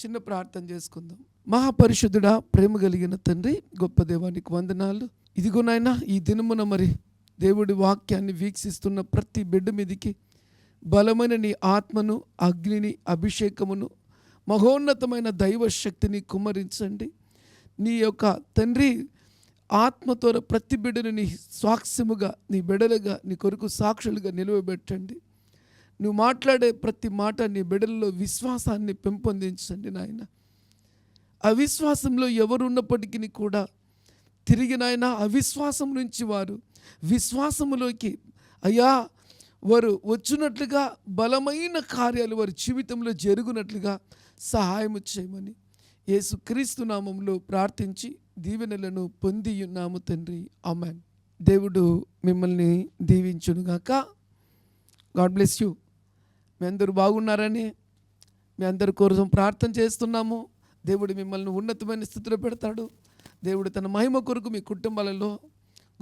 చిన్న ప్రార్థన చేసుకుందాం. మహాపరిశుద్ధుడా ప్రేమ కలిగిన తండ్రి గొప్ప దేవానికి వందనాలు. ఇదిగో నాయనా ఈ దినమున మరి దేవుడి వాక్యాన్ని వీక్షిస్తున్న ప్రతి బిడ్డ మీదికి బలమైన నీ ఆత్మను అగ్నిని అభిషేకమును మహోన్నతమైన దైవ శక్తిని కుమ్మరించండి. నీ యొక్క తండ్రి ఆత్మతో ప్రతి బిడ్డను నీ సాక్ష్యముగా నీ బిడలుగా నీ కొరకు సాక్షులుగా నిలువబెట్టండి. నువ్వు మాట్లాడే ప్రతి మాట నీ బిడ్డల్లో విశ్వాసాన్ని పెంపొందించండి నాయన. అవిశ్వాసంలో ఎవరు ఉన్నప్పటికీ కూడా తిరిగి నాయన అవిశ్వాసం నుంచి వారు విశ్వాసములోకి అయ్యా వారు వచ్చినట్లుగా బలమైన కార్యాలు వారి జీవితంలో జరుగునట్లుగా సహాయం చేయమని యేసుక్రీస్తు నామంలో ప్రార్థించి దీవెనలను పొంది ఉన్నాము తండ్రి. అమెన్ దేవుడు మిమ్మల్ని దీవించునుగాక. God bless you. మీ అందరూ బాగున్నారని మీ అందరి కోసం ప్రార్థన చేస్తున్నాము. దేవుడు మిమ్మల్ని ఉన్నతమైన స్థితిలో పెడతాడు. దేవుడు తన మహిమ కొరకు మీ కుటుంబాలలో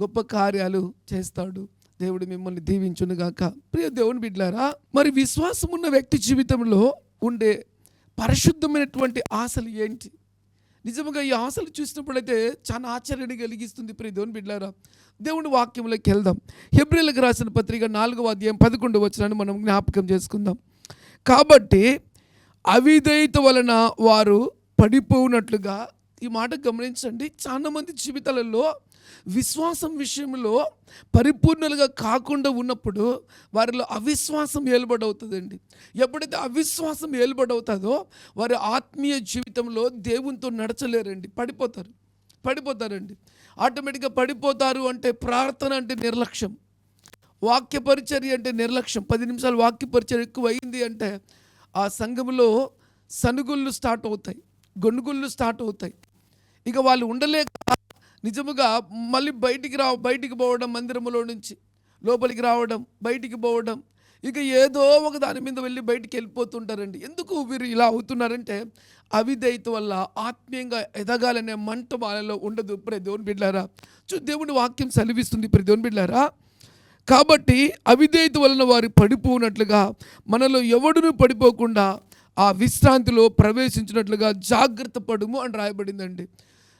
గొప్ప కార్యాలు చేస్తాడు. దేవుడు మిమ్మల్ని దీవించునుగాక ప్రియ దేవుని బిడ్లారా మరి విశ్వాసం ఉన్న వ్యక్తి జీవితంలో ఉండే పరిశుద్ధమైనటువంటి ఆశలు ఏంటి? నిజంగా ఈ ఆశలు చూసినప్పుడైతే చాలా ఆశ్చర్యాన్ని కలిగిస్తుంది ప్రియ దేవుని బిడ్డారా. దేవుని వాక్యంలోకి వెళ్దాం. హెబ్రిలకు రాసిన పత్రిక నాలుగవ అధ్యాయం పదకొండు వచ్చినాన్ని మనం జ్ఞాపకం చేసుకుందాం. కాబట్టి అవిధేయత వలన వారు పడిపోనట్లుగా ఈ మాట గమనించండి. చాలామంది జీవితాలలో విశ్వాసం విషయంలో పరిపూర్ణలుగా కాకుండా ఉన్నప్పుడు వారిలో అవిశ్వాసం ఏలుబడవుతుందండి ఎప్పుడైతే అవిశ్వాసం ఏలుబడవుతుందో వారి ఆత్మీయ జీవితంలో దేవునితో నడచలేరండి. పడిపోతారు. పడిపోతారండి. ఆటోమేటిక్గా పడిపోతారు అంటే ప్రార్థన అంటే నిర్లక్ష్యం. వాక్య పరిచర్య అంటే నిర్లక్ష్యం. పది నిమిషాలు వాక్య పరిచర్య ఎక్కువ అయింది అంటే ఆ సంఘంలో సనుగుళ్ళు స్టార్ట్ అవుతాయి. గొనుగుళ్ళు స్టార్ట్ అవుతాయి. ఇక వాళ్ళు ఉండలేక నిజముగా మళ్ళీ బయటికి రా బయటికి పోవడం మందిరములో నుంచి లోపలికి రావడం బయటికి పోవడం ఇక ఏదో ఒక దాని మీద వెళ్ళి బయటికి వెళ్ళిపోతుంటారండి. ఎందుకు వీరు ఇలా అవుతున్నారంటే అవిధేయత వల్ల ఆత్మీయంగా ఎదగాలనే మంట వాళ్ళలో ఉండదు. ప్రతి దేవుని బిడ్డారా చూ దేవుని వాక్యం సెలవిస్తుంది ప్రతి దేవుని బిడ్డారా కాబట్టి అవిధేయత వలన వారు పడిపోనట్లుగా మనలో ఎవడును పడిపోకుండా ఆ విశ్రాంతిలో ప్రవేశించినట్లుగా జాగ్రత్త పడుము అని రాయబడిందండి.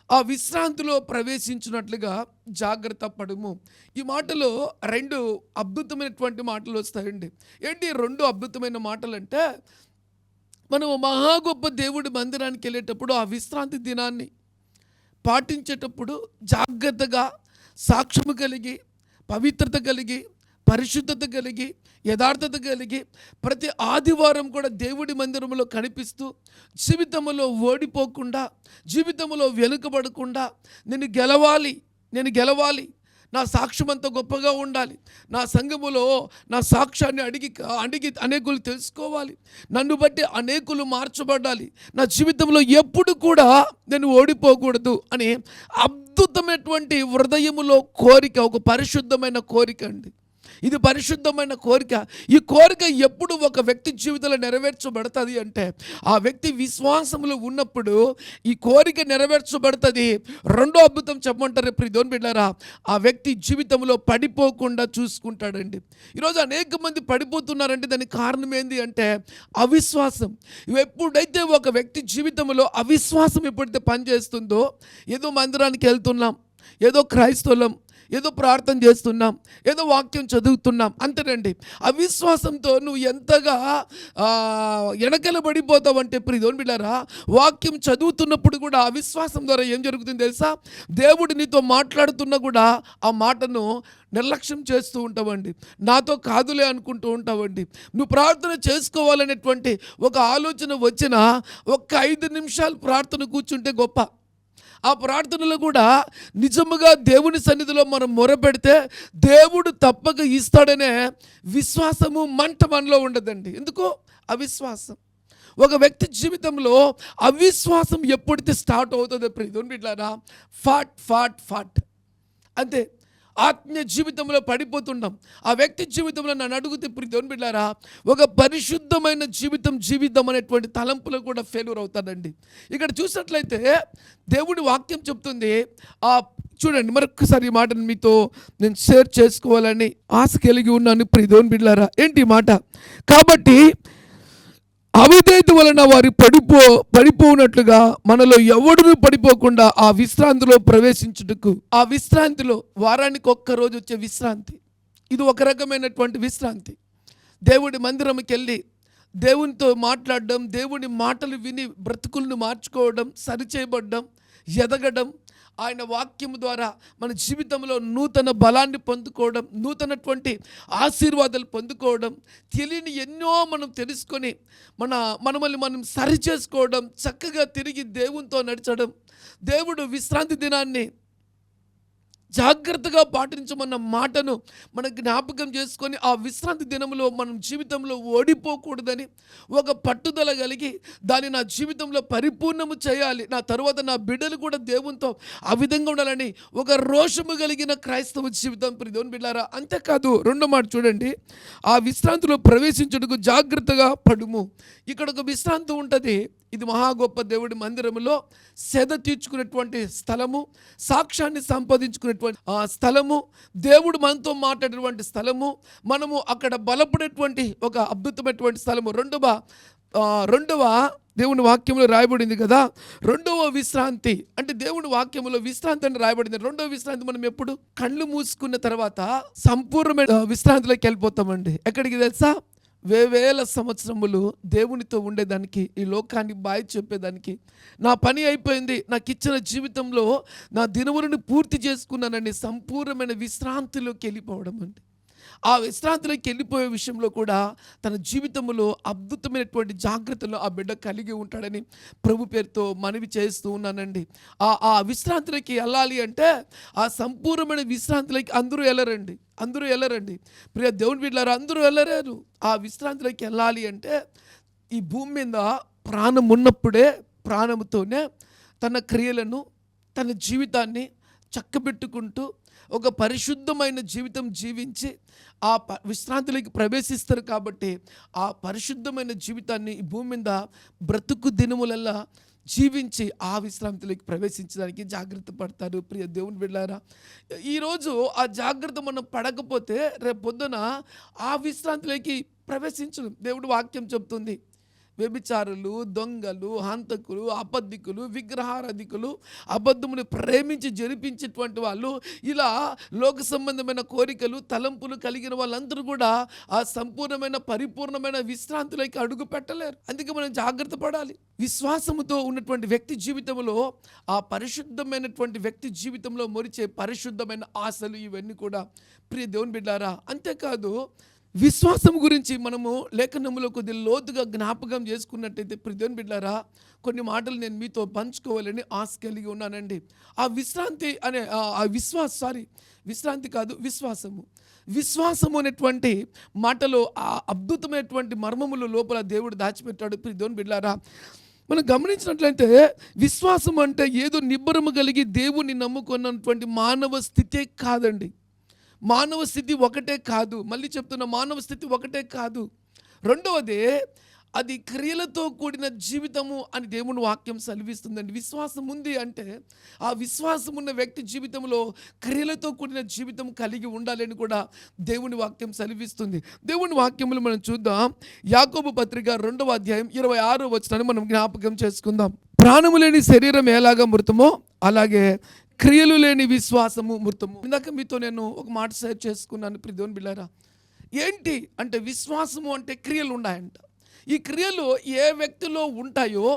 ఆ విశ్రాంతిలో ప్రవేశించినట్లుగా జాగ్రత్త పడుము. ఈ మాటలో రెండు అద్భుతమైనటువంటి మాటలు వస్తాయండి. ఏంటి రెండు అద్భుతమైన మాటలు అంటే మనం మహా గొప్ప దేవుడి మందిరానికి వెళ్ళేటప్పుడు ఆ విశ్రాంతి దినాన్ని పాటించేటప్పుడు జాగ్రత్తగా సాక్ష్యము కలిగి పవిత్రత కలిగి పరిశుద్ధత కలిగి యథార్థత కలిగి ప్రతి ఆదివారం కూడా దేవుడి మందిరంలో కనిపిస్తూ జీవితంలో ఓడిపోకుండా జీవితంలో వెనుకబడకుండా నేను గెలవాలి నేను గెలవాలి నా సాక్ష్యం అంత గొప్పగా ఉండాలి నా సంఘములో నా సాక్ష్యాన్ని అడిగి అడిగి అనేకులు తెలుసుకోవాలి నన్ను బట్టి అనేకులు మార్చబడాలి నా జీవితంలో ఎప్పుడు కూడా నేను ఓడిపోకూడదు అని అద్భుతమైనటువంటి హృదయములో కోరిక ఒక పరిశుద్ధమైన కోరిక అండి. ఇది పరిశుద్ధమైన కోరిక. ఈ కోరిక ఎప్పుడు ఒక వ్యక్తి జీవితంలో నెరవేర్చబడుతుంది అంటే ఆ వ్యక్తి విశ్వాసములు ఉన్నప్పుడు ఈ కోరిక నెరవేర్చబడుతుంది. రెండో అద్భుతం చెప్పమంటారు ఇప్పుడు దోని బిడ్డారా? ఆ వ్యక్తి జీవితంలో పడిపోకుండా చూసుకుంటాడండి. ఈరోజు అనేక మంది పడిపోతున్నారంటే దానికి కారణం ఏంటి అంటే అవిశ్వాసం. ఎప్పుడైతే ఒక వ్యక్తి జీవితంలో అవిశ్వాసం ఎప్పుడైతే పనిచేస్తుందో ఏదో మందిరానికి వెళ్తున్నాం ఏదో క్రైస్తవులం ఏదో ప్రార్థన చేస్తున్నాం ఏదో వాక్యం చదువుతున్నాం అంతేనండి అవిశ్వాసంతో నువ్వు ఎంతగా వెనకల ఇప్పుడు ప్రియోన్ బిళ్ళారా వాక్యం చదువుతున్నప్పుడు కూడా అవిశ్వాసం ద్వారా ఏం జరుగుతుంది తెలుసా? దేవుడు నీతో మాట్లాడుతున్నా కూడా ఆ మాటను నిర్లక్ష్యం చేస్తూ ఉంటావండి. నాతో కాదులే అనుకుంటూ ఉంటావండి. నువ్వు ప్రార్థన చేసుకోవాలనేటువంటి ఒక ఆలోచన వచ్చిన ఒక్క ఐదు నిమిషాలు ప్రార్థన కూర్చుంటే గొప్ప. ఆ ప్రార్థనలో కూడా నిజముగా దేవుని సన్నిధిలో మనం మొరపెడితే దేవుడు తప్పక ఇస్తాడనే విశ్వాసము మంట మనలో ఉండదండి. ఎందుకు? అవిశ్వాసం. ఒక వ్యక్తి జీవితంలో అవిశ్వాసం ఎప్పుడైతే స్టార్ట్ అవుతుందో ప్రతి బిడ్డారా ఫాట్ ఫాట్ ఫాట్ అంతే. ఆత్మీయ జీవితంలో పడిపోతున్నాం ఆ వ్యక్తి జీవితంలో నన్ను అడుగుతే ఇప్పుడు దేవుని బిడ్డారా? ఒక పరిశుద్ధమైన జీవితం జీవితం అనేటువంటి తలంపులో కూడా ఫెయిల్యూర్ అవుతాడండి. ఇక్కడ చూసినట్లయితే దేవుడి వాక్యం చెప్తుంది ఆ చూడండి మరొకసారి ఈ మాటను మీతో నేను షేర్ చేసుకోవాలని ఆశ కలిగి ఉన్నాను ఇప్పుడు దేవుని బిడ్డారా? ఏంటి మాట? కాబట్టి అవిధేత వలన వారి పడిపో పడిపోనట్లుగా మనలో ఎవడును పడిపోకుండా ఆ విశ్రాంతిలో ప్రవేశించుటకు ఆ విశ్రాంతిలో వారానికి ఒక్క రోజు వచ్చే విశ్రాంతి. ఇది ఒక రకమైనటువంటి విశ్రాంతి. దేవుడి మందిరంకి వెళ్ళి దేవునితో మాట్లాడడం దేవుని మాటలు విని బ్రతుకులను మార్చుకోవడం సరిచేయబడడం ఎదగడం ఆయన వాక్యం ద్వారా మన జీవితంలో నూతన బలాన్ని పొందుకోవడం నూతనటువంటి ఆశీర్వాదాలు పొందుకోవడం తెలియని ఎన్నో మనం తెలుసుకొని మన మనమల్ని మనం సరి చేసుకోవడం చక్కగా తిరిగి దేవునితో నడచడం దేవుడు విశ్రాంతి దినాన్ని జాగ్రత్తగా పాటించమన్న మాటను మన జ్ఞాపకం చేసుకొని ఆ విశ్రాంతి దినంలో మనం జీవితంలో ఓడిపోకూడదని ఒక పట్టుదల కలిగి దాన్ని నా జీవితంలో పరిపూర్ణము చేయాలి. నా తర్వాత నా బిడ్డలు కూడా దేవునితో ఆ విధంగా ఉండాలని ఒక రోషము కలిగిన క్రైస్తవ జీవితం ప్రిదోని బిడ్డారా అంతేకాదు రెండో మాట చూడండి. ఆ విశ్రాంతిలో ప్రవేశించుటకు జాగ్రత్తగా పడుము. ఇక్కడ ఒక విశ్రాంతి ఉంటుంది. ఇది మహా గొప్ప దేవుడి మందిరములో సెద తీర్చుకునేటువంటి స్థలము సాక్ష్యాన్ని సంపాదించుకునేటువంటి ఆ స్థలము దేవుడు మనతో మాట్లాడేటువంటి స్థలము మనము అక్కడ బలపడేటువంటి ఒక అద్భుతమైనటువంటి స్థలము. రెండవ రెండవ దేవుని వాక్యంలో రాయబడింది కదా రెండవ విశ్రాంతి. అంటే దేవుని వాక్యంలో విశ్రాంతి అని రాయబడింది. రెండవ విశ్రాంతి మనం ఎప్పుడు? కళ్ళు మూసుకున్న తర్వాత సంపూర్ణమైన విశ్రాంతిలోకి వెళ్ళిపోతామండి. ఎక్కడికి తెలుసా? వేవేల సంవత్సరములు దేవునితో ఉండేదానికి ఈ లోకాన్ని బాయ్ చెప్పేదానికి. నా పని అయిపోయింది నాకు ఇచ్చిన జీవితంలో నా దినములను పూర్తి చేసుకున్నానని సంపూర్ణమైన విశ్రాంతిలోకి వెళ్ళిపోవడం అండి ఆ విశ్రాంతిలోకి వెళ్ళిపోయే విషయంలో కూడా తన జీవితంలో అద్భుతమైనటువంటి జాగ్రత్తలు ఆ బిడ్డ కలిగి ఉంటాడని ప్రభు పేరుతో మనవి చేస్తూ ఉన్నానండి. ఆ ఆ విశ్రాంతిలోకి వెళ్ళాలి అంటే ఆ సంపూర్ణమైన విశ్రాంతిలోకి అందరూ వెళ్ళరండి. అందరూ వెళ్ళరండి. ప్రియ దేవుని వీళ్ళారు అందరూ వెళ్ళలేరు. ఆ విశ్రాంతిలోకి వెళ్ళాలి అంటే ఈ భూమి మీద ప్రాణం ఉన్నప్పుడే ప్రాణముతోనే తన క్రియలను తన జీవితాన్ని చక్కబెట్టుకుంటూ ఒక పరిశుద్ధమైన జీవితం జీవించి ఆ ప విశ్రాంతిలోకి ప్రవేశిస్తారు కాబట్టి ఆ పరిశుద్ధమైన జీవితాన్ని ఈ భూమి మీద బ్రతుకు దినములల్లా జీవించి ఆ విశ్రాంతిలోకి ప్రవేశించడానికి జాగ్రత్త పడతారు. ప్రియ దేవుని బిడ్డారా ఈరోజు ఆ జాగ్రత్త మనం పడకపోతే రేపు పొద్దున ఆ విశ్రాంతిలోకి ప్రవేశించడం దేవుడు వాక్యం చెప్తుంది వ్యభిచారులు దొంగలు హంతకులు అబద్ధికులు విగ్రహారధికులు అబద్ధముని ప్రేమించి జరిపించేటువంటి వాళ్ళు ఇలా లోక సంబంధమైన కోరికలు తలంపులు కలిగిన వాళ్ళందరూ కూడా ఆ సంపూర్ణమైన పరిపూర్ణమైన విశ్రాంతిలోకి అడుగు పెట్టలేరు. అందుకే మనం జాగ్రత్త పడాలి. విశ్వాసముతో ఉన్నటువంటి వ్యక్తి జీవితంలో ఆ పరిశుద్ధమైనటువంటి వ్యక్తి జీవితంలో మొరిచే పరిశుద్ధమైన ఆశలు ఇవన్నీ కూడా. ప్రియ దేవుని బిడ్డారా అంతేకాదు విశ్వాసం గురించి మనము లేఖనములో కొద్ది లోతుగా జ్ఞాపకం చేసుకున్నట్టయితే ప్రిదేన్ బిడ్డారా కొన్ని మాటలు నేను మీతో పంచుకోవాలని ఆశ కలిగి ఉన్నానండి. ఆ విశ్రాంతి అనే ఆ- విశ్వాస సారీ విశ్రాంతి కాదు విశ్వాసము. విశ్వాసము అనేటువంటి మాటలో ఆ అద్భుతమైనటువంటి మర్మములు లోపల దేవుడు దాచిపెట్టాడు. ప్రిదేన్ బిడ్డారా మనం గమనించినట్లయితే విశ్వాసం అంటే ఏదో నిబ్బరము కలిగి దేవుని నమ్ముకున్నటువంటి మానవ స్థితే కాదండి. మానవ స్థితి ఒకటే కాదు. మళ్ళీ చెప్తున్న మానవ స్థితి ఒకటే కాదు. రెండవది అది క్రియలతో కూడిన జీవితము అని దేవుని వాక్యం సెలవిస్తుందండి. విశ్వాసం ఉంది అంటే ఆ విశ్వాసం ఉన్న వ్యక్తి జీవితంలో క్రియలతో కూడిన జీవితం కలిగి ఉండాలని కూడా దేవుని వాక్యం సెలవిస్తుంది. దేవుని వాక్యములు మనం చూద్దాం. యాకోబు పత్రిక రెండవ అధ్యాయం ఇరవై ఆరో వచ్చినాన్ని మనం జ్ఞాపకం చేసుకుందాం. ప్రాణము లేని శరీరం ఎలాగా మృతమో అలాగే క్రియలు లేని విశ్వాసము మృతము. ఇందాక మీతో నేను ఒక మాట షేర్ చేసుకున్నాను ప్రిదోన్ బిళ్ళారా? ఏంటి అంటే విశ్వాసము అంటే క్రియలు ఉన్నాయంట. ఈ క్రియలు ఏ వ్యక్తిలో ఉంటాయో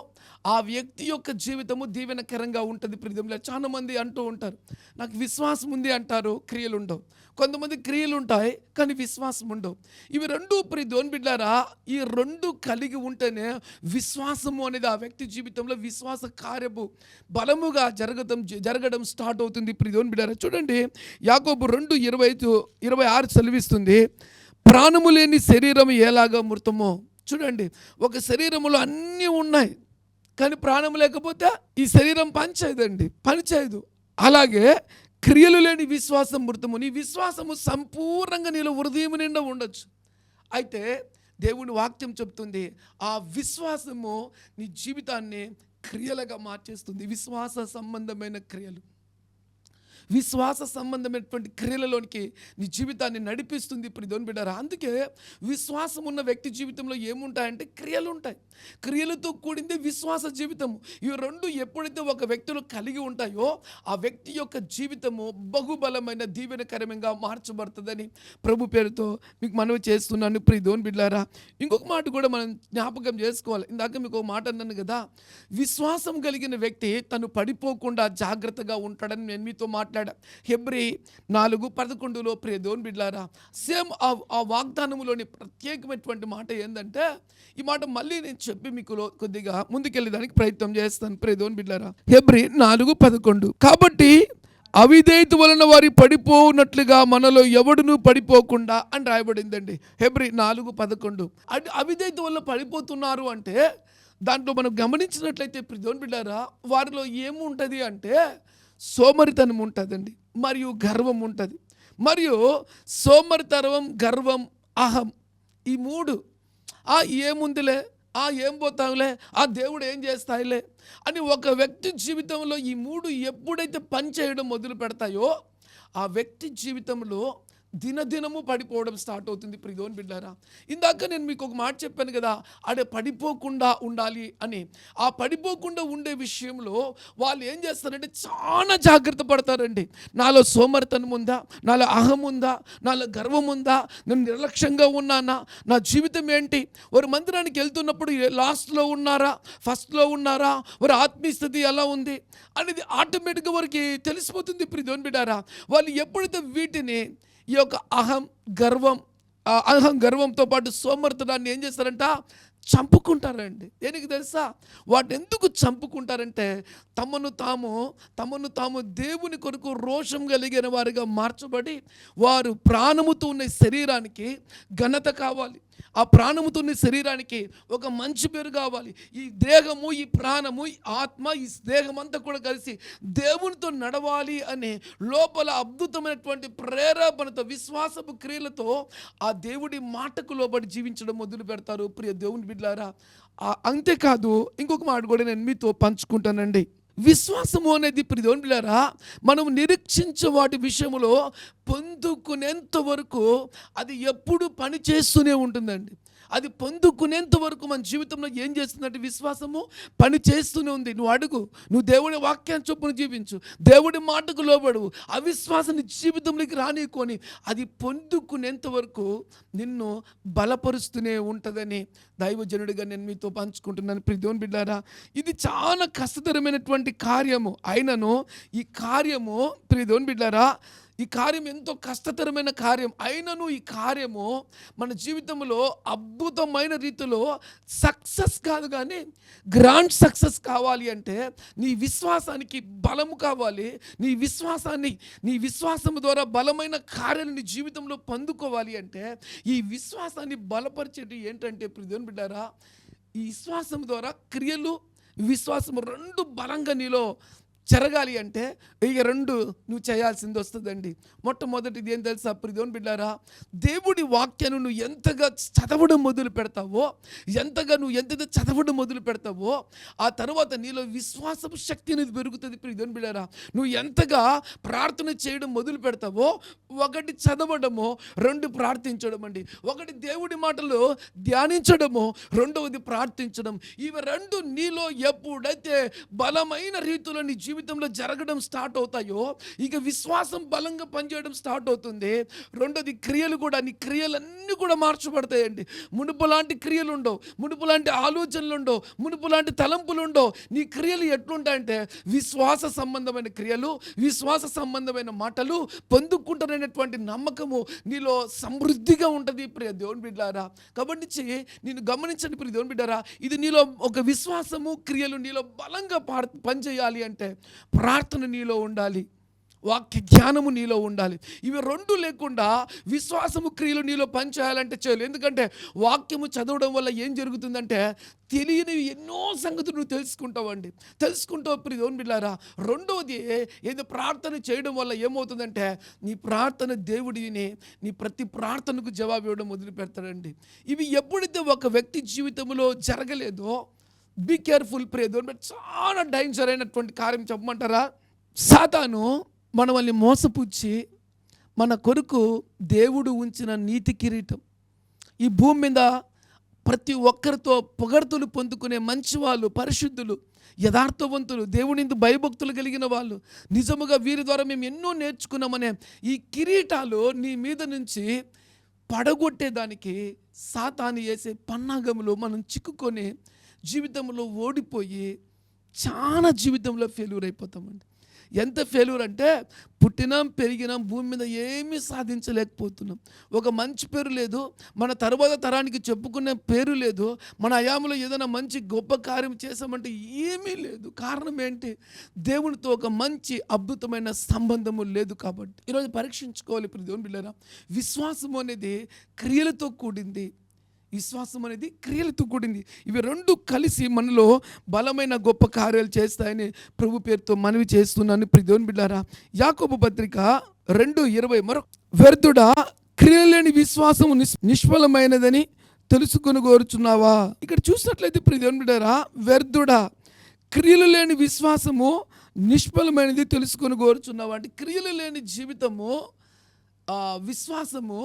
ఆ వ్యక్తి యొక్క జీవితము దీవెనకరంగా ఉంటుంది ప్రియంలో చాలామంది అంటూ ఉంటారు నాకు విశ్వాసం ఉంది అంటారు క్రియలు ఉండవు. కొంతమంది క్రియలు ఉంటాయి కానీ విశ్వాసం ఉండవు. ఇవి రెండు ప్రి దోన్ బిడ్డారా ఈ రెండు కలిగి ఉంటేనే విశ్వాసము అనేది ఆ వ్యక్తి జీవితంలో విశ్వాస కార్యపు బలముగా జరగడం జరగడం స్టార్ట్ అవుతుంది ప్రీ దోన్ బిడ్డారా. చూడండి యాకోబు రెండు ఇరవై ఐదు ఇరవై ఆరు చదివిస్తుంది ప్రాణము లేని శరీరం ఎలాగా మృతమో. చూడండి ఒక శరీరంలో అన్నీ ఉన్నాయి కానీ ప్రాణం లేకపోతే ఈ శరీరం పనిచేయదండి పనిచేయదు అలాగే క్రియలు లేని విశ్వాసం మృతము నీ విశ్వాసము సంపూర్ణంగా నీలో హృదయం నిండా ఉండొచ్చు. అయితే దేవుని వాక్యం చెప్తుంది ఆ విశ్వాసము నీ జీవితాన్ని క్రియలుగా మార్చేస్తుంది విశ్వాస సంబంధమైన క్రియలు. విశ్వాస సంబంధమైనటువంటి క్రియలలోనికి నీ జీవితాన్ని నడిపిస్తుంది ఇప్పుడు దోని బిడ్డారా. అందుకే విశ్వాసం ఉన్న వ్యక్తి జీవితంలో ఏముంటాయంటే క్రియలు ఉంటాయి క్రియలతో కూడింది విశ్వాస జీవితము. ఇవి రెండు ఎప్పుడైతే ఒక వ్యక్తిలో కలిగి ఉంటాయో ఆ వ్యక్తి యొక్క జీవితము బహుబలమైన దీవెనకరంగా మార్చబడుతుందని ప్రభు పేరుతో మీకు మనవి చేస్తున్నాను. ఇప్పుడు దోని బిడ్డారా ఇంకొక మాట కూడా మనం జ్ఞాపకం చేసుకోవాలి. ఇందాక మీకు ఒక మాట అన్నాను కదా విశ్వాసం కలిగిన వ్యక్తి తను పడిపోకుండా జాగ్రత్తగా ఉంటాడని నేను మీతో మాట్లాడా. హెబ్రి నాలుగు పదకొండులో ప్రియ దేవుని బిడ్లారా సేమ్ ఆ ఆ వాగ్దానములోని ప్రత్యేకమైనటువంటి మాట ఏంటంటే ఈ మాట మళ్ళీ నేను చెప్పి మీకు కొద్దిగా ముందుకెళ్ళేదానికి ప్రయత్నం చేస్తాను ప్రియ దేవుని బిడ్లారా హెబ్రి నాలుగు పదకొండు. కాబట్టి అవిధేయత వలన వారి పడిపోనట్లుగా మనలో ఎవడునూ పడిపోకుండా అని రాయబడిందండి. హెబ్రి నాలుగు పదకొండు. అంటే అవిధేయత వల్ల పడిపోతున్నారు అంటే దాంట్లో మనం గమనించినట్లయితే ప్రిధోన్ బిడ్డారా వారిలో ఏముంటుంది అంటే సోమరితనం ఉంటుందండి. మరియు గర్వం ఉంటుంది. మరియు సోమరితనం గర్వం అహం ఈ మూడు. ఆ ఏముందిలే? ఆ ఏం పోతావులే? ఆ దేవుడు ఏం చేస్తాయిలే? అని ఒక వ్యక్తి జీవితంలో ఈ మూడు ఎప్పుడైతే పనిచేయడం మొదలు పెడతాయో ఆ వ్యక్తి జీవితంలో దినదినము పడిపోవడం స్టార్ట్ అవుతుంది. ప్రిదోన్ బిడ్డారా ఇందాక నేను మీకు ఒక మాట చెప్పాను కదా అడే పడిపోకుండా ఉండాలి అని. ఆ పడిపోకుండా ఉండే విషయంలో వాళ్ళు ఏం చేస్తారంటే చాలా జాగ్రత్త పడతారండి. నాలో సోమర్తనం ఉందా? నాలో అహం ఉందా? నాలో గర్వం ఉందా? నేను నిర్లక్ష్యంగా ఉన్నానా? నా జీవితం ఏంటి? వారు మందిరానికి వెళ్తున్నప్పుడు లాస్ట్లో ఉన్నారా? ఫస్ట్లో ఉన్నారా? వారి ఆత్మీయ స్థితి ఎలా ఉంది? అనేది ఆటోమేటిక్గా వారికి తెలిసిపోతుంది ప్రిదోన్ బిడ్డారా వాళ్ళు ఎప్పుడైతే వీటిని ఈ యొక్క అహం గర్వం అహం గర్వంతో పాటు సోమర్థనాన్ని ఏం చేస్తారంట? చంపుకుంటారండి. దేనికి తెలుసా? వాటిని ఎందుకు చంపుకుంటారంటే తమను తాము తమను తాము దేవుని కొరకు రోషం కలిగిన వారిగా మార్చబడి వారు ప్రాణముతో ఉన్న శరీరానికి ఘనత కావాలి. ఆ ప్రాణముతో నీ శరీరానికి ఒక మంచి పేరు కావాలి. ఈ దేహము ఈ ప్రాణము ఈ ఆత్మ ఈ దేహం అంతా కూడా కలిసి దేవునితో నడవాలి అనే లోపల అద్భుతమైనటువంటి ప్రేరేపణతో విశ్వాసపు క్రియలతో ఆ దేవుడి మాటకు లోబడి జీవించడం మొదలు పెడతారు. ప్రియ దేవుని బిడ్లారా అంతేకాదు ఇంకొక మాట కూడా నేను మీతో పంచుకుంటానండి. విశ్వాసము అనేది ప్రియ దేవుని మనం నిరీక్షించే వాటి విషయంలో పొందుకునేంత వరకు అది ఎప్పుడు పని చేస్తూనే ఉంటుందండి. అది పొందుకునేంత వరకు మన జీవితంలో ఏం చేస్తుందంటే విశ్వాసము? పని చేస్తూనే ఉంది. నువ్వు అడుగు. నువ్వు దేవుడి వాక్యాన్ని చొప్పున జీవించు. దేవుడి మాటకు లోబడు అవిశ్వాసాన్ని జీవితంలోకి రానికొని అది పొందుకునేంత వరకు నిన్ను బలపరుస్తూనే ఉంటుందని దైవజనుడిగా నేను మీతో పంచుకుంటున్నాను. ప్రిదోన్ బిడ్డారా ఇది చాలా కష్టతరమైనటువంటి కార్యము. అయినను ఈ కార్యము ప్రిదోన్ బిడ్డారా ఈ కార్యం ఎంతో కష్టతరమైన కార్యం. అయినను ఈ కార్యము మన జీవితంలో అద్భుతమైన రీతిలో సక్సెస్ కాదు కానీ గ్రాండ్ సక్సెస్ కావాలి అంటే నీ విశ్వాసానికి బలము కావాలి. నీ విశ్వాసాన్ని నీ విశ్వాసం ద్వారా బలమైన కార్యాలు నీ జీవితంలో పొందుకోవాలి అంటే ఈ విశ్వాసాన్ని బలపరిచేటి ఏంటంటే ప్రియోన్ బిడ్డారా ఈ విశ్వాసం ద్వారా క్రియలు విశ్వాసం రెండు బలంగా నీలో జరగాలి అంటే ఇక రెండు నువ్వు చేయాల్సింది వస్తుందండి. మొట్టమొదటిది ఏం తెలుసా ప్రిదోన్ బిడ్డారా? దేవుడి వాక్యాన్ని నువ్వు ఎంతగా చదవడం మొదలు పెడతావో ఎంతగా నువ్వు ఎంతగా చదవడం మొదలు పెడతావో ఆ తర్వాత నీలో విశ్వాసపు శక్తి అనేది పెరుగుతుంది ప్రిదోన్ బిడ్డారా. నువ్వు ఎంతగా ప్రార్థన చేయడం మొదలు పెడతావో ఒకటి చదవడము రెండు ప్రార్థించడం అండి. ఒకటి దేవుడి మాటలు ధ్యానించడము రెండవది ప్రార్థించడం. ఇవి రెండు నీలో ఎప్పుడైతే బలమైన రీతిలో నీ జీవితంలో జరగడం స్టార్ట్ అవుతాయో ఇక విశ్వాసం బలంగా పనిచేయడం స్టార్ట్ అవుతుంది. రెండోది క్రియలు కూడా నీ క్రియలన్నీ కూడా మార్చబడతాయండి. మునుపు లాంటి క్రియలు ఉండవు మునుపు లాంటి ఆలోచనలు ఉండవు మునుపు లాంటి తలంపులు ఉండవు నీ క్రియలు ఎట్లుంటాయంటే విశ్వాస సంబంధమైన క్రియలు విశ్వాస సంబంధమైన మాటలు పొందుకుంటారనేటువంటి నమ్మకము నీలో సమృద్ధిగా ఉంటుంది ప్రియ దేవుని బిడ్డారా. కాబట్టి చెయ్యి నేను గమనించండి ప్రియ దేవుని బిడ్డారా. ఇది నీలో ఒక విశ్వాసము క్రియలు నీలో బలంగా పనిచేయాలి అంటే ప్రార్థన నీలో ఉండాలి. వాక్య జ్ఞానము నీలో ఉండాలి. ఇవి రెండు లేకుండా విశ్వాసము క్రియలు నీలో పనిచేయాలంటే చేయాలి ఎందుకంటే వాక్యము చదవడం వల్ల ఏం జరుగుతుందంటే తెలియనివి ఎన్నో సంగతులు నువ్వు తెలుసుకుంటావండి. తెలుసుకుంటావు ప్రియ దేవుని బిడ్డారా రెండవది ఏదో ప్రార్థన చేయడం వల్ల ఏమవుతుందంటే నీ ప్రార్థన దేవుడిని నీ ప్రతి ప్రార్థనకు జవాబు ఇవ్వడం మొదలు పెడతాడండి ఇవి ఎప్పుడైతే ఒక వ్యక్తి జీవితంలో జరగలేదో బీ కేర్ఫుల్ ప్రే దేవుని చాలా డేంజర్ అయినటువంటి కార్యం చెప్పమంటారా? సాతాను మనల్ని మోసపుచ్చి మన కొరకు దేవుడు ఉంచిన నీతి కిరీటం. ఈ భూమి మీద ప్రతి ఒక్కరితో పొగడ్తలు పొందుకునే మంచి వాళ్ళు పరిశుద్ధులు యథార్థవంతులు దేవుని భయభక్తులు కలిగిన వాళ్ళు నిజముగా వీరి ద్వారా మేము ఎన్నో నేర్చుకున్నామనే ఈ కిరీటాలు నీ మీద నుంచి పడగొట్టేదానికి సాతాను వేసే పన్నాగములు మనం చిక్కుకొని జీవితంలో ఓడిపోయి చాలా జీవితంలో ఫెయిల్యూర్ అయిపోతామండి. ఎంత ఫెయిల్యూర్ అంటే పుట్టినాం పెరిగినాం భూమి మీద ఏమీ సాధించలేకపోతున్నాం. ఒక మంచి పేరు లేదు మన తర్వాత తరానికి చెప్పుకునే పేరు లేదు మన అయాములో ఏదైనా మంచి గొప్ప కార్యం చేసామంటే ఏమీ లేదు. కారణం ఏంటి? దేవునితో ఒక మంచి అద్భుతమైన సంబంధము లేదు కాబట్టి. ఈరోజు పరీక్షించుకోవాలి ఇప్పుడు దేవుని బిళ్ళరా విశ్వాసం అనేది క్రియలతో కూడింది. విశ్వాసం అనేది క్రియలతో కూడింది. ఇవి రెండు కలిసి మనలో బలమైన గొప్ప కార్యాలు చేస్తాయని ప్రభు పేరుతో మనవి చేస్తున్నాను. ఇప్పుడు దేవుని బిడ్డారా యాకోబు పత్రిక రెండు ఇరవై మరొక వ్యర్థుడా క్రియలేని విశ్వాసం నిష్ నిష్ఫలమైనదని తెలుసుకొని కోరుచున్నావా? ఇక్కడ చూసినట్లయితే ఇప్పుడు దేవుని బిడ్డారా వ్యర్థుడా క్రియలు లేని విశ్వాసము నిష్ఫలమైనది తెలుసుకొని కోరుచున్నావా? అంటే క్రియలు లేని జీవితము విశ్వాసము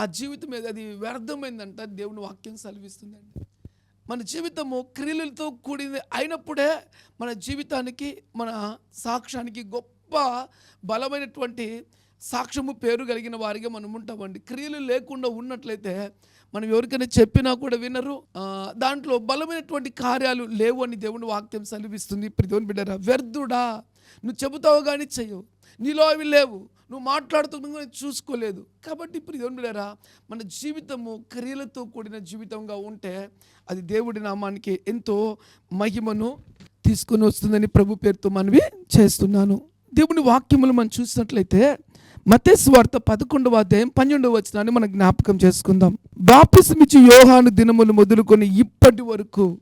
ఆ జీవితం మీద అది వ్యర్థమైందంట దేవుని వాక్యం సెలవిస్తుందండి. మన జీవితము క్రియలతో కూడింది అయినప్పుడే మన జీవితానికి మన సాక్ష్యానికి గొప్ప బలమైనటువంటి సాక్ష్యము పేరు కలిగిన వారిగా మనం ఉంటామండి. క్రియలు లేకుండా ఉన్నట్లయితే మనం ఎవరికైనా చెప్పినా కూడా వినరు. దాంట్లో బలమైనటువంటి కార్యాలు లేవు అని దేవుని వాక్యం సెలవిస్తుంది. ఇప్పుడు దేవుని బిడ్డరా వ్యర్థుడా నువ్వు చెబుతావు కానీ చెయ్యవు. నీలో అవి లేవు. నువ్వు మాట్లాడుతున్నా చూసుకోలేదు. కాబట్టి ఇప్పుడు దేవుని మన జీవితము క్రియలతో కూడిన జీవితంగా ఉంటే అది దేవుడి నామానికి ఎంతో మహిమను తీసుకొని వస్తుందని ప్రభు పేరుతో మనవి చేస్తున్నాను. దేవుని వాక్యములు మనం చూసినట్లయితే మతేసు వార్త పదకొండవ అధ్యాయం పన్నెండవ వచ్చినాన్ని మనం జ్ఞాపకం చేసుకుందాం. బాప్తిసమిచ్చి యోహాను దినములు మొదలుకొని ఇప్పటి వరకు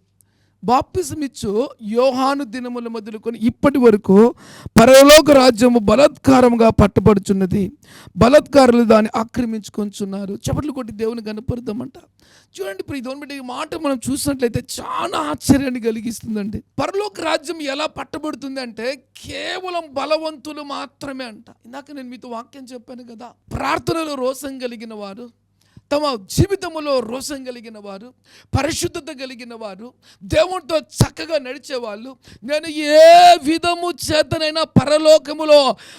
బాప్తిసమిచ్చు యోహాను దినములు మొదలుకొని ఇప్పటి వరకు పరలోక రాజ్యము బలాత్కారముగా పట్టబడుచున్నది. బలాత్కారులు దాన్ని ఆక్రమించుకొంచున్నారు. చప్పట్లు కొట్టి దేవుని కనపడదామంట చూడండి ఇప్పుడు దేవుని బిడ్డ ఈ మాట మనం చూసినట్లయితే చాలా ఆశ్చర్యాన్ని కలిగిస్తుందండి. పరలోక రాజ్యం ఎలా పట్టబడుతుంది అంటే కేవలం బలవంతులు మాత్రమే అంట. ఇందాక నేను మీతో వాక్యం చెప్పాను కదా. ప్రార్థనలో రోసం కలిగిన వారు తమ జీవితంలో రోషం కలిగిన వారు పరిశుద్ధత కలిగిన వారు దేవునితో చక్కగా నడిచేవాళ్ళు నేను ఏ విధము చేతనైనా పరలోకములో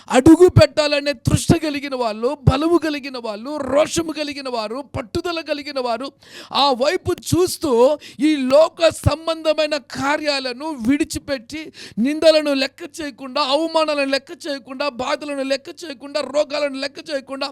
అడుగు పెట్టాలనే తృష్ట కలిగిన వాళ్ళు బలము కలిగిన వాళ్ళు రోషము కలిగిన వారు పట్టుదల కలిగిన వారు ఆ వైపు చూస్తూ ఈ లోక సంబంధమైన కార్యాలను విడిచిపెట్టి నిందలను లెక్క చేయకుండా అవమానాలను లెక్క చేయకుండా బాధలను లెక్క చేయకుండా రోగాలను లెక్క చేయకుండా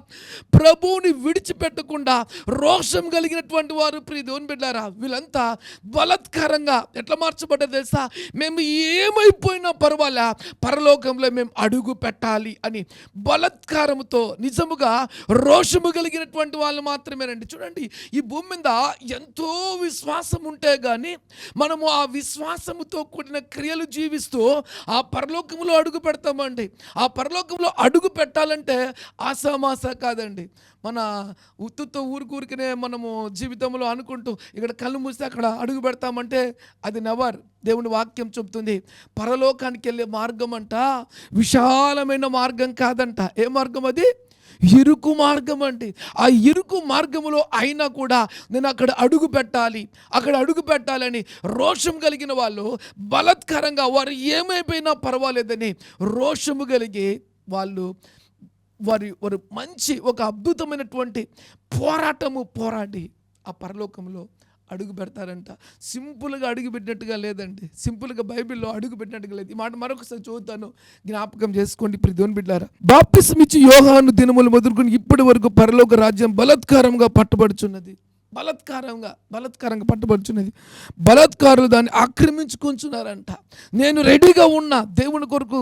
ప్రభువుని విడిచిపెట్టకుండా రోషం కలిగినటువంటి వారు ప్రియ దేవుని బిడ్డారా వీళ్ళంతా బలత్కారంగా ఎట్లా మార్చబడ్డారు తెలుసా? మేము ఏమైపోయినా పర్వాలే పరలోకంలో మేము అడుగు పెట్టాలి అని బలత్కారంతో నిజముగా రోషము కలిగినటువంటి వాళ్ళు మాత్రమేనండి చూడండి ఈ భూమి మీద ఎంతో విశ్వాసం ఉంటే కానీ మనము ఆ విశ్వాసముతో కూడిన క్రియలు జీవిస్తూ ఆ పరలోకంలో అడుగు పెడతామండి. ఆ పరలోకంలో అడుగు పెట్టాలంటే ఆసామాస కాదండి. మన ఉత్తుతో ఊరికూరికనే మనము జీవితంలో అనుకుంటూ ఇక్కడ కళ్ళు మూస్తే అక్కడ అడుగు పెడతామంటే అది నెవర్. దేవుని వాక్యం చెబుతుంది పరలోకానికి వెళ్ళే మార్గం అంట విశాలమైన మార్గం కాదంట. ఏ మార్గం అది? ఇరుకు మార్గం అండి. ఆ ఇరుకు మార్గములో అయినా కూడా నేను అక్కడ అడుగు పెట్టాలి అక్కడ అడుగు పెట్టాలని రోషం కలిగిన వాళ్ళు బలత్కరంగా వారు ఏమైపోయినా పర్వాలేదని రోషము కలిగి వాళ్ళు వారి వారు మంచి ఒక అద్భుతమైనటువంటి పోరాటము పోరాడి ఆ పరలోకంలో అడుగు పెడతారంట. సింపుల్గా అడుగు పెట్టినట్టుగా లేదండి. సింపుల్గా బైబిల్లో అడుగు పెట్టినట్టుగా లేదు. ఈ మాట మరొకసారి చదువుతాను. జ్ఞాపకం చేసుకోండి ఇప్పుడు దేవుని బిడ్డారా. బాప్తిసమిచ్చి యోగాను దినములు మొదలుకొని ఇప్పటి వరకు పరలోక రాజ్యం బలత్కారంగా పట్టుబడుచున్నది. బలత్కారంగా బలత్కారంగా పట్టుబడుచున్నది. బలత్కారులు దాన్ని ఆక్రమించుకుంటున్నారంట నేను రెడీగా ఉన్న దేవుని కొరకు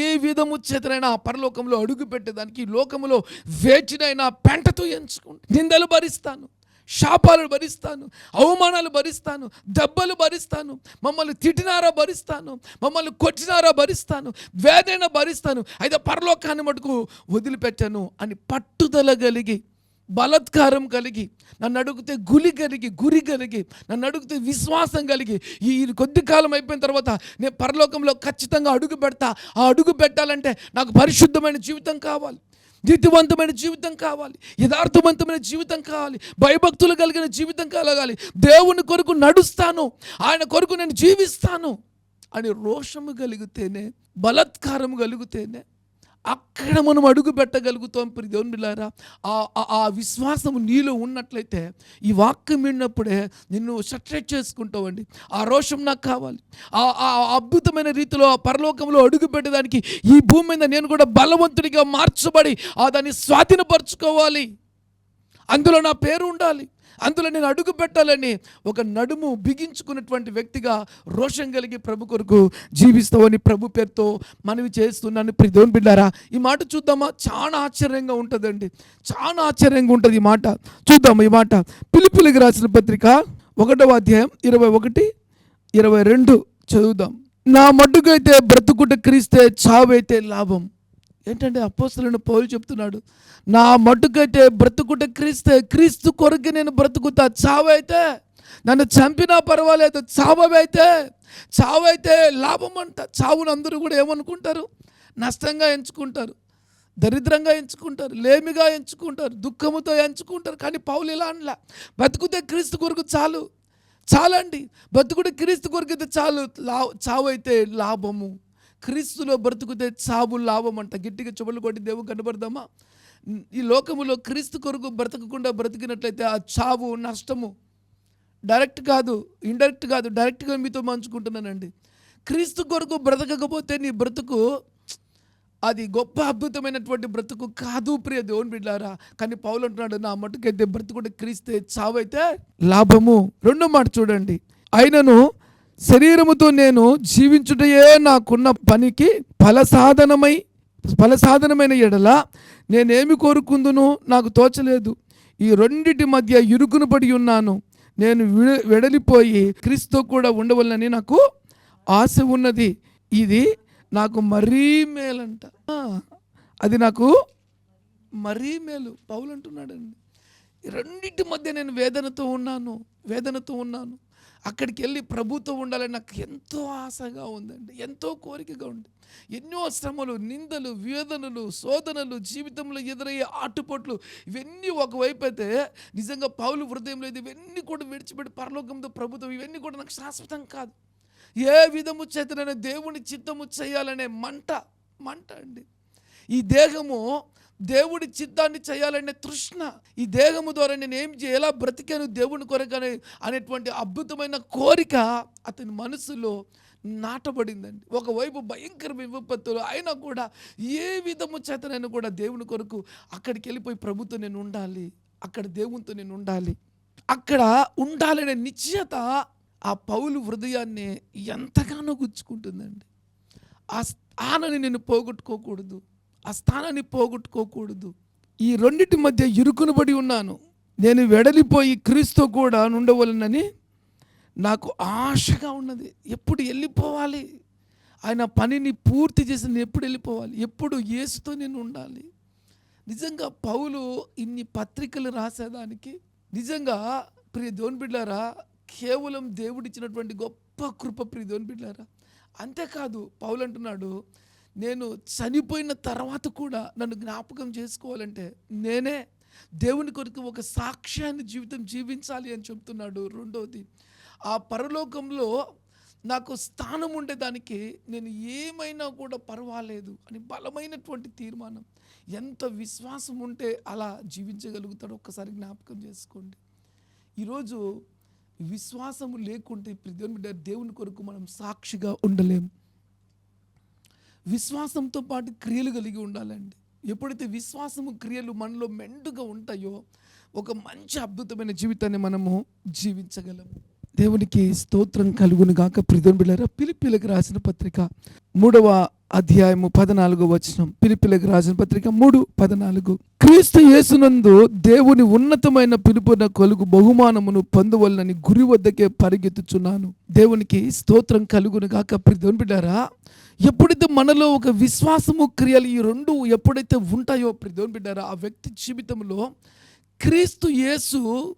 ఏ విధము చేతనైనా పరలోకంలో అడుగు పెట్టేదానికి లోకంలో లోకములో వేచినైనా పెంటతో ఎంచుకుంటా నిందలు భరిస్తాను శాపాలు భరిస్తాను అవమానాలు భరిస్తాను దెబ్బలు భరిస్తాను మమ్మల్ని తిట్టినారా భరిస్తాను మమ్మల్ని కొట్టినారా భరిస్తాను వేదైనా భరిస్తాను అయితే పరలోకాన్ని మటుకు వదిలిపెట్టాను అని పట్టుదల కలిగి బలత్కారం కలిగి నన్ను అడిగితే గులి కలిగి గురి కలిగి నన్ను అడిగితే విశ్వాసం కలిగి ఈ కొద్ది కాలం అయిపోయిన తర్వాత నేను పరలోకంలో ఖచ్చితంగా అడుగు పెడతా. ఆ అడుగు పెట్టాలంటే నాకు పరిశుద్ధమైన జీవితం కావాలి నీతివంతమైన జీవితం కావాలి యథార్థవంతమైన జీవితం కావాలి భయభక్తులు కలిగిన జీవితం కలగాలి. దేవుని కొరకు నడుస్తాను ఆయన కొరకు నేను జీవిస్తాను అని రోషము కలిగితేనే బలత్కారం కలిగితేనే అక్కడ మనం అడుగు పెట్టగలుగుతాం ప్రి దేవుని బిళ్ళారా ఆ ఆ- విశ్వాసం నీలో ఉన్నట్లయితే ఈ వాక్యం విన్నప్పుడే నిన్ను సట్రేట్ చేసుకుంటావండి. ఆ రోషం నాకు కావాలి. ఆ ఆ అద్భుతమైన రీతిలో ఆ పరలోకంలో అడుగు పెట్టడానికి ఈ భూమి మీద నేను కూడా బలవంతుడిగా మార్చబడి ఆ దాన్ని స్వాధీనపరచుకోవాలి. అందులో నా పేరు ఉండాలి. అందులో నేను అడుగు పెట్టాలని ఒక నడుము బిగించుకున్నటువంటి వ్యక్తిగా రోషం కలిగి ప్రభు కొరకు జీవిస్తామని ప్రభు పేరుతో మనవి చేస్తున్నాను. ప్రిదోన్ బిడ్డారా ఈ మాట చూద్దామా? చాలా ఆశ్చర్యంగా ఉంటుందండి. చాలా ఆశ్చర్యంగా ఉంటుంది ఈ మాట. చూద్దాము ఈ మాట? పిలుపులికి రాసిన పత్రిక ఒకటవ అధ్యాయం ఇరవై ఒకటి ఇరవై రెండు చదువుదాం. నా మట్టుకైతే బ్రతుకుట క్రీస్తే చావైతే లాభం. ఏంటంటే అపోస్తులను పౌలు చెప్తున్నాడు నా మట్టుకైతే బ్రతుకుట క్రీస్తే క్రీస్తు కొరకు నేను బ్రతుకుతా. చావైతే నన్ను చంపినా పర్వాలేదు. చావైతే చావైతే లాభం అంట చావును అందరూ కూడా ఏమనుకుంటారు? నష్టంగా ఎంచుకుంటారు. దరిద్రంగా ఎంచుకుంటారు. లేమిగా ఎంచుకుంటారు. దుఃఖముతో ఎంచుకుంటారు. కానీ పౌలు ఇలా అనలా బతుకుతే క్రీస్తు కొరకు చాలు. చాలండి. బతుకుడు క్రీస్తు కొరకైతే చాలు. లా చావైతే లాభము. క్రీస్తులో బ్రతుకుతే చావు లాభం అంట. గట్టిగా చెవులు కొట్టి దేవుడు కనబడదామా? ఈ లోకములో క్రీస్తు కొరకు బ్రతకకుండా బ్రతికినట్లయితే ఆ చావు నష్టము డైరెక్ట్ కాదు ఇండైరెక్ట్ కాదు డైరెక్ట్గా మీతో మంచుకుంటున్నానండి క్రీస్తు కొరకు బ్రతకకపోతే నీ బ్రతుకు అది గొప్ప అద్భుతమైనటువంటి బ్రతుకు కాదు ప్రియ దేవుని బిడ్డారా. కానీ పౌలు అంటున్నాడు నా మటుకైతే బ్రతుకుంటే క్రీస్తే చావైతే లాభము. రెండో మాట చూడండి. అయినను శరీరముతో నేను జీవించుటయే నాకున్న పనికి ఫలసాధనమై ఫలసాధనమైన ఎడల నేనేమి కోరుకుందును నాకు తోచలేదు. ఈ రెండిటి మధ్య ఇరుకును పడి ఉన్నాను. నేను వెడలిపోయి క్రీస్తు కూడా ఉండవలనని నాకు ఆశ ఉన్నది. ఇది నాకు మరీ మేలంట. అది నాకు మరీ మేలు. పౌలు అంటున్నాడండి రెండింటి మధ్య నేను వేదనతో ఉన్నాను వేదనతో ఉన్నాను. అక్కడికి వెళ్ళి ప్రభుత్వం ఉండాలని నాకు ఎంతో ఆశగా ఉందండి. ఎంతో కోరికగా ఉంది. ఎన్నో శ్రమలు నిందలు వేదనలు శోధనలు జీవితంలో ఎదురయ్యే ఆటుపోట్లు ఇవన్నీ ఒకవైపు అయితే నిజంగా పౌలు హృదయంలో ఇది ఇవన్నీ కూడా విడిచిపెట్టి పరలోకంతో ప్రభుత్వం ఇవన్నీ కూడా నాకు శాశ్వతం కాదు. ఏ విధము చేతనైనా దేవుని చిత్తము చేయాలనే మంట మంట అండి. ఈ దేహము దేవుడి చిత్తాన్ని చేయాలనే తృష్ణ. ఈ దేహము ద్వారా నేను ఏం చేయ ఎలా బ్రతికాను దేవుని కొరకనే అనేటువంటి అద్భుతమైన కోరిక అతని మనసులో నాటబడిందండి. ఒకవైపు భయంకరమైన విపత్తులు అయినా కూడా ఏ విధము చేతనైనా కూడా దేవుని కొరకు అక్కడికి వెళ్ళిపోయి ప్రభుత్వం నేను ఉండాలి అక్కడ దేవునితో నేను ఉండాలి అక్కడ ఉండాలనే నిశ్చయత ఆ పౌలు హృదయాన్ని ఎంతగానో గుచ్చుకుంటుందండి. ఆ స్థానాన్ని నేను పోగొట్టుకోకూడదు. ఆ స్థానాన్ని పోగొట్టుకోకూడదు. ఈ రెండిటి మధ్య ఇరుకునబడి ఉన్నాను. నేను వెడలిపోయి క్రీస్తు కూడా ఉండవలనని నాకు ఆశగా ఉన్నది. ఎప్పుడు వెళ్ళిపోవాలి? ఆయన పనిని పూర్తి చేసి నేను ఎప్పుడు వెళ్ళిపోవాలి? ఎప్పుడు యేసుతో నేను ఉండాలి? నిజంగా పౌలు ఇన్ని పత్రికలు రాసేదానికి నిజంగా ప్రియ దేవుని బిడ్డారా కేవలం దేవుడిచ్చినటువంటి గొప్ప కృప ప్రియ దేవుని బిడ్డారా. అంతేకాదు పౌలు అంటున్నాడు నేను చనిపోయిన తర్వాత కూడా నన్ను జ్ఞాపకం చేసుకోవాలంటే నేనే దేవుని కొరకు ఒక సాక్ష్యాన్ని జీవితం జీవించాలి అని చెప్తున్నాడు రెండవది ఆ పరలోకంలో నాకు స్థానం ఉండేదానికి నేను ఏమైనా కూడా పర్వాలేదు అని బలమైనటువంటి తీర్మానం. ఎంత విశ్వాసం ఉంటే అలా జీవించగలుగుతాడో ఒక్కసారి జ్ఞాపకం చేసుకోండి. ఈరోజు విశ్వాసము లేకుంటే ప్రతి దేవుని కొరకు మనం సాక్షిగా ఉండలేము విశ్వాసంతో పాటు క్రియలు కలిగి ఉండాలండి. ఎప్పుడైతే విశ్వాసము క్రియలు మనలో మెండుగా ఉంటాయో ఒక మంచి అద్భుతమైన జీవితాన్ని మనము జీవించగలము దేవునికి స్తోత్రం కలుగును గాక ప్రిధుని బిళ్ళారా పిలిపిలకు రాసిన పత్రిక మూడవ అధ్యాయము పద్నాలుగు వచనం. పిలిపిలకు రాసిన పత్రిక మూడు పద్నాలుగు. క్రీస్తు యేసునందు దేవుని ఉన్నతమైన పిలుపున కొలుగు బహుమానమును పొందవలనని గురి వద్దకే పరిగెత్తుచున్నాను. దేవునికి స్తోత్రం కలుగును గాక ప్రిధుని ఎప్పుడైతే మనలో ఒక విశ్వాసము క్రియలు ఈ రెండు ఎప్పుడైతే ఉంటాయో దేవుని బిడ్డారో ఆ వ్యక్తి జీవితంలో క్రీస్తు యేసు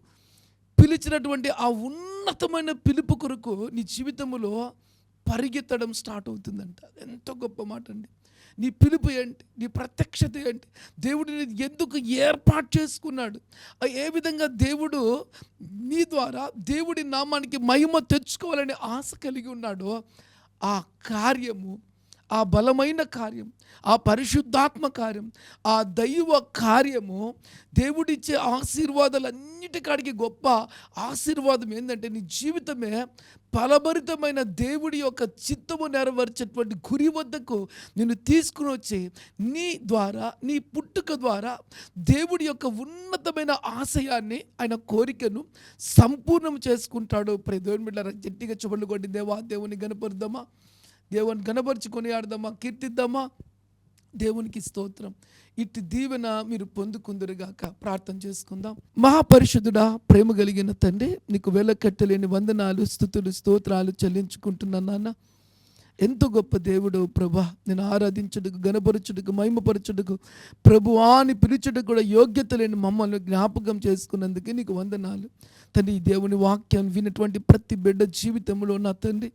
పిలిచినటువంటి ఆ ఉన్నతమైన పిలుపు కొరకు నీ జీవితంలో పరిగెత్తడం స్టార్ట్ అవుతుందంట. ఎంతో గొప్ప మాట అండి నీ పిలుపు ఏంటి? నీ ప్రత్యక్షత ఏంటి? దేవుడు ఎందుకు ఏర్పాటు చేసుకున్నాడు? ఏ విధంగా దేవుడు నీ ద్వారా దేవుడి నామానికి మహిమ తెచ్చుకోవాలని ఆశ కలిగి ఉన్నాడో ఆ కార్యము ఆ బలమైన కార్యం ఆ పరిశుద్ధాత్మ కార్యం ఆ దైవ కార్యము దేవుడిచ్చే ఆశీర్వాదాలన్నిటికాడికి గొప్ప ఆశీర్వాదం ఏంటంటే నీ జీవితమే ఫలభరితమైన దేవుడి యొక్క చిత్తము నెరవేర్చేటువంటి గురి వద్దకు నిన్ను తీసుకుని వచ్చి నీ ద్వారా నీ పుట్టుక ద్వారా దేవుడి యొక్క ఉన్నతమైన ఆశయాన్ని ఆయన కోరికను సంపూర్ణం చేసుకుంటాడు. ప్రదేవుని బిడ్డ గట్టిగా చూపండి కొట్టి దేవా దేవుని గనపరుద్దామా దేవుని గనపరుచుకొని ఆడదామా? కీర్తిద్దామా? దేవునికి స్తోత్రం. ఇట్టి దీవెన మీరు పొందుకుందరుగాక. ప్రార్థన చేసుకుందాం. మహాపరిషుద్ధుడా ప్రేమ కలిగిన తండ్రి నీకు వెలకట్టలేని వందనాలు స్థుతులు స్తోత్రాలు చెల్లించుకుంటున్నాను నాన్న. ఎంతో గొప్ప దేవుడు ప్రభా నేను ఆరాధించుటకు గణపరచుటకు మహిమపరచుటకు ప్రభువా అని పిలుచుటకు కూడా యోగ్యత లేని మమ్మల్ని జ్ఞాపకం చేసుకున్నందుకే నీకు వందనాలు. తండ్రి ఈ దేవుని వాక్యాన్ని వినటువంటి ప్రతి బిడ్డ జీవితంలో నా తండ్రి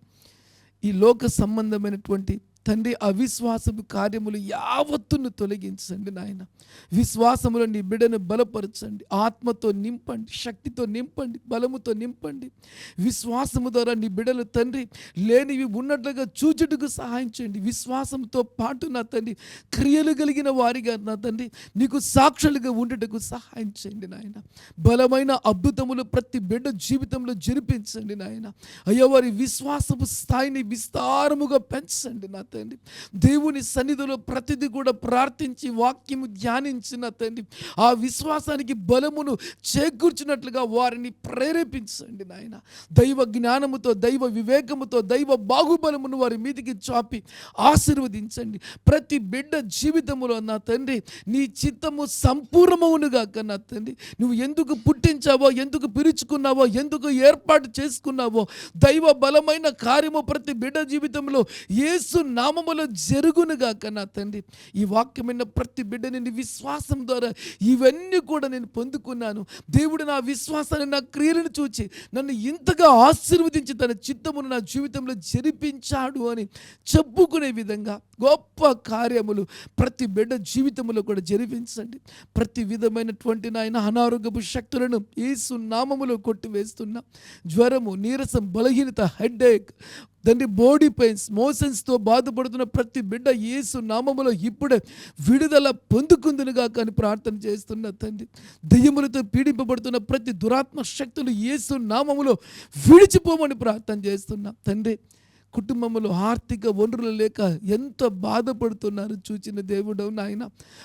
ఈ లోక సంబంధమైనటువంటి తండ్రి అవిశ్వాసపు కార్యములు యావత్తును తొలగించండి నాయన. విశ్వాసములో నీ బిడ్డను బలపరచండి. ఆత్మతో నింపండి శక్తితో నింపండి బలముతో నింపండి. విశ్వాసము ద్వారా నీ బిడ్డలు తండ్రి లేనివి ఉన్నట్లుగా చూచుటకు సహాయం చేయండి. విశ్వాసంతో పాటు నా తండ్రి క్రియలు కలిగిన వారిగా నా తండ్రి నీకు సాక్షులుగా ఉండటకు సహాయం చేయండి నాయన. బలమైన అద్భుతములు ప్రతి బిడ్డ జీవితంలో జరిపించండి నాయన. అయ్యో వారి విశ్వాసపు స్థాయిని విస్తారముగా పెంచండి నా తండ్రి దేవుని సన్నిధిలో ప్రతిదీ కూడా ప్రార్థించి వాక్యము ధ్యానించిన తండ్రి ఆ విశ్వాసానికి బలమును చేకూర్చినట్లుగా వారిని ప్రేరేపించండి నాయన. దైవ జ్ఞానముతో దైవ వివేకముతో దైవ బాహుబలమును వారి మీదికి చాపి ఆశీర్వదించండి. ప్రతి బిడ్డ జీవితములో నా తండ్రి నీ చిత్తము సంపూర్ణమవునుగా నా తండ్రి. నువ్వు ఎందుకు పుట్టించావో ఎందుకు పిలుచుకున్నావో ఎందుకు ఏర్పాటు చేసుకున్నావో దైవ బలమైన కార్యము ప్రతి బిడ్డ జీవితంలో యేసు నామములో జరుగునుగాక నా తండ్రి. ఈ వాక్యమైన ప్రతి బిడ్డ నేను విశ్వాసం ద్వారా ఇవన్నీ కూడా నేను పొందుకున్నాను. దేవుడు నా విశ్వాసాన్ని నా క్రియలను చూచి నన్ను ఇంతగా ఆశీర్వదించి తన చిత్తమును నా జీవితంలో జరిపించాడు అని చెప్పుకునే విధంగా గొప్ప కార్యములు ప్రతి బిడ్డ జీవితంలో కూడా జరిపించండి. ప్రతి విధమైనటువంటి నాయన అనారోగ్యపు శక్తులను ఈసు నామములో కొట్టివేస్తున్నా. జ్వరము నీరసం బలహీనత హెడ్ఏక్ తండ్రి బాడీ పెయిన్స్ మోషన్స్తో బాధపడుతున్న ప్రతి బిడ్డ యేసు నామములో ఇప్పుడే విడుదల పొందుకుందునుగా కానీ ప్రార్థన చేస్తున్న తండ్రి. దెయ్యములతో పీడింపబడుతున్న ప్రతి దురాత్మ శక్తులు యేసు నామములో విడిచిపోమని ప్రార్థన చేస్తున్నా తండ్రి. కుటుంబంలో ఆర్థిక వనరులు లేక ఎంత బాధపడుతున్నారు చూచిన దేవుడు నాయన.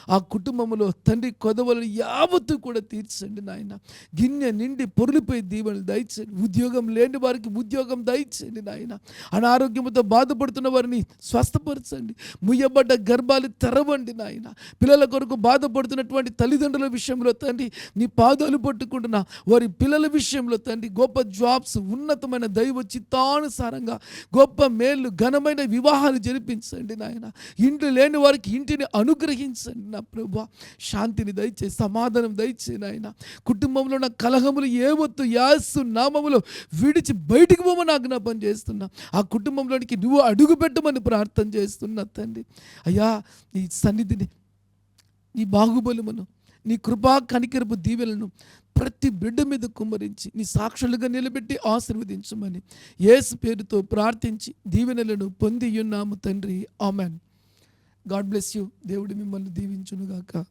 ఆ కుటుంబంలో తండ్రి కొదవలను యావత్తు కూడా తీర్చండి నాయన. గిన్నె నిండి పొరులిపోయి దీవెనలు దయచండి. ఉద్యోగం లేని వారికి ఉద్యోగం దయచండి నాయన. అనారోగ్యంతో బాధపడుతున్న వారిని స్వస్థపరచండి. ముయ్యబడ్డ గర్భాలు తెరవండి నాయన. పిల్లల కొరకు బాధపడుతున్నటువంటి తల్లిదండ్రుల విషయంలో తండ్రి నీ పాదాలు పట్టుకుంటున్న వారి పిల్లల విషయంలో తండ్రి గొప్ప జాబ్స్ ఉన్నతమైన దైవ చిత్తానుసారంగా గొప్ప మేలు ఘనమైన వివాహాలు జరిపించండి నాయన. ఇంటి లేని వారికి ఇంటిని అనుగ్రహించండి నా ప్రభు. శాంతిని దయచే సమాధానం దయచే నాయన. కుటుంబంలో ఉన్న కలహములు ఏవత్తు యాసు నామములు విడిచి బయటికి పోమని ఆజ్ఞాపం చేస్తున్నా. ఆ కుటుంబంలోనికి నువ్వు అడుగు పెట్టమని ప్రార్థన చేస్తున్నా తండ్రి. అయ్యా నీ సన్నిధిని నీ బాహుబలమును నీ కృపా కనికరపు దీవెలను ప్రతి బిడ్డ మీద కుమ్మరించి నీ సాక్షులుగా నిలబెట్టి ఆశీర్వదించమని యేసు పేరుతో ప్రార్థించి దీవెనలను పొంది ఉన్నాము తండ్రి. ఆమెన్. God bless you. దేవుడు మిమ్మల్ని దీవించునుగాక.